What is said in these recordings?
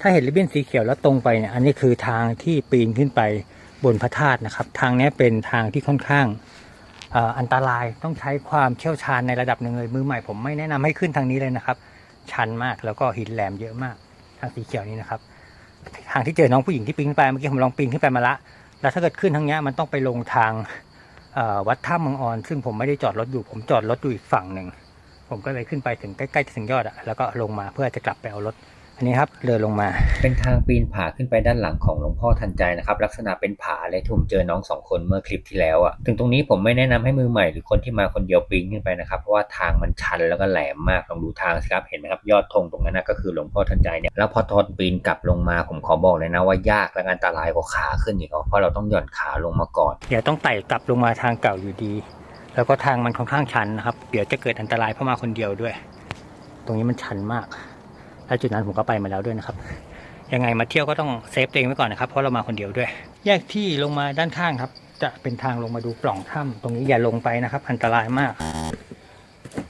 ถ้าเห็นริบบิ้นสีเขียวแล้วตรงไปเนี่ยอันนี้คือทางที่ปีนขึ้นไปบนพระธาตุนะครับ ทางนี้เป็นทางที่ค่อนข้างอ,อันตรายต้องใช้ความเชี่ยวชาญในระดับหนึ่งเลยมือใหม่ผมไม่แนะนำให้ขึ้นทางนี้เลยนะครับ ชันมากแล้วก็หินแหลมเยอะมาก ทางสีเขียวนี้นะครับ ทางที่เจอน้องผู้หญิงที่ปีนขึ้นไปเมื่อกี้ผมลองปีนขึ้นไปมาละ แล้วถ้าเกิดขึ้นทางนี้มันต้องไปลงทางวัดถ้ำมังออน ซึ่งผมไม่ได้จอดรถอยู่ ผมจอดรถอยู่อีกฝั่งหนึ่งผมก็เลยขึ้นไปถึงใกล้ๆจะถึงยอดอะแล้วก็ลงมาเพื่อจะกลับไปเอารถ อันนี้ครับเดินลงมา เป็นทางปีนผาขึ้นไปด้านหลังของหลวงพ่อทันใจนะครับ ลักษณะเป็นผาเลยที่ผมเจอน้องสองคนเมื่อคลิปที่แล้วอะ่ะถึงตรงนี้ผมไม่แนะนำให้มือใหม่หรือคนที่มาคนเดียวปีนขึ้นไปนะครับเพราะว่าทางมันชันแล้วก็แหลมมากลองดูทางสิครับเห็นไหมครับยอดธงตรงนั้นนะก็คือหลวงพ่อทันใจเนี่ยแล้วพอทอนปีนกลับลงมาผมขอบอกเลยนะว่ายากและอันตรายกว่าขาขึ้นอีกเพราะเราต้องหย่อนขาลงมาก่อนเดี๋ยวต้องไต่กลับลงมาทางเก่าอยู่ดี แล้วก็ทางมันค่อนข้างชันนะครับเดี๋ยวจะเกิดอันตรายเพราะมาคนเดียวด้วย ตรงนี้มันชันมาก และจุดนั้นผมก็ไปมาแล้วด้วยนะครับ ยังไงมาเที่ยวก็ต้องเซฟตัวเองไว้ก่อนนะครับเพราะเรามาคนเดียวด้วย แยกที่ลงมาด้านข้างครับ จะเป็นทางลงมาดูปล่องถ้ำตรงนี้อย่าลงไปนะครับ อันตรายมาก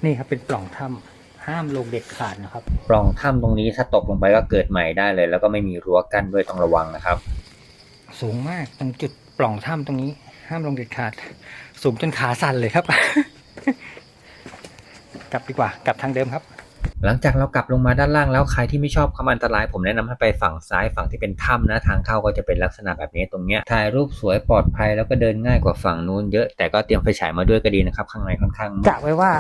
นี่ครับเป็นปล่องถ้ำห้ามลงเด็ดขาดนะครับ ปล่องถ้ำตรงนี้ถ้าตกลงไปก็เกิดใหม่ได้เลย แล้วก็ไม่มีรั้วกั้นด้วยต้องระวังนะครับ สูงมากตรงจุดปล่องถ้ำตรงนี้ ห้ามลงเด็ดขาด สูงจนขาสั่นเลยครับ กลับดีกว่ากลับทางเดิมครับ หลังจากเรากลับลงมาด้านล่างแล้วใครที่ไม่ชอบความอันตราย ผมแนะนำให้ไปฝั่งซ้ายฝั่งที่เป็นถ้ำนะทางเข้าก็จะเป็นลักษณะแบบนี้ตรงเนี้ยถ่ายรูปสวยปลอดภัยแล้วก็เดินง่ายกว่าฝั่งนู้นเยอะแต่ก็เตรียมไฟฉายมาด้วยก็ดีนะครับ ข้างในค่อนข้างมืดกะไว้ว่า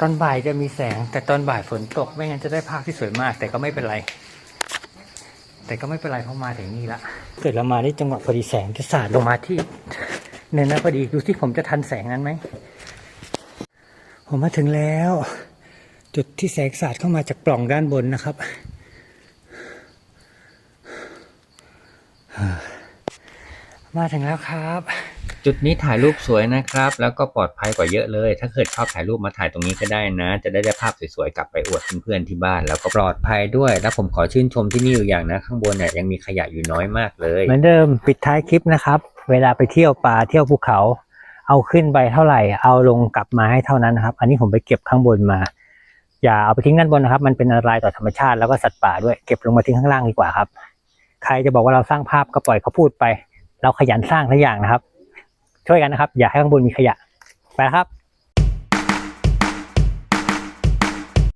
ตอนบ่ายจะมีแสง แต่ตอนบ่ายฝนตกไม่งั้นจะได้ภาพที่สวยมาก แต่ก็ไม่เป็นไร แต่ก็ไม่เป็นไรเพราะมาถึงนี่ละเกิดเรามาได้จังหวะพอดีแสงจะสาดลงมาที่เนินนั้นพอดีดูที่ผมจะทันแสงนั้นไหมผมมาถึงแล้ว จุดที่แสงสาดเข้ามาจากปล่องด้านบนนะครับ มาถึงแล้วครับ จุดนี้ถ่ายรูปสวยนะครับ แล้วก็ปลอดภัยกว่าเยอะเลย ถ้าเกิดชอบถ่ายรูปมาถ่ายตรงนี้ก็ได้นะ จะได้ได้ภาพสวยๆกลับไปอวดเพื่อนๆที่บ้าน แล้วก็ปลอดภัยด้วย แล้วผมขอชื่นชมที่นี่อยู่อย่างนะ ข้างบนเนี่ยยังมีขยะอยู่น้อยมากเลยเหมือนเดิมปิดท้ายคลิปนะครับ เวลาไปเที่ยวป่าเที่ยวภูเขา เอาขึ้นไปเท่าไหร่ เอาลงกลับมาให้เท่านั้นนะครับ อันนี้ผมไปเก็บข้างบนมา อย่าเอาไปทิ้งด้านบนนะครับ มันเป็นอันตรายต่อธรรมชาติแล้วก็สัตว์ป่าด้วยเก็บลงมาทิ้งข้างล่างดีกว่าครับ ใครจะบอกว่าเราสร้างภาพก็ปล่อยเขาพูดไป เราขยันสร้างทุกอย่างนะครับ ช่วยกันนะครับ อย่าให้ข้างบนมีขยะไปครับ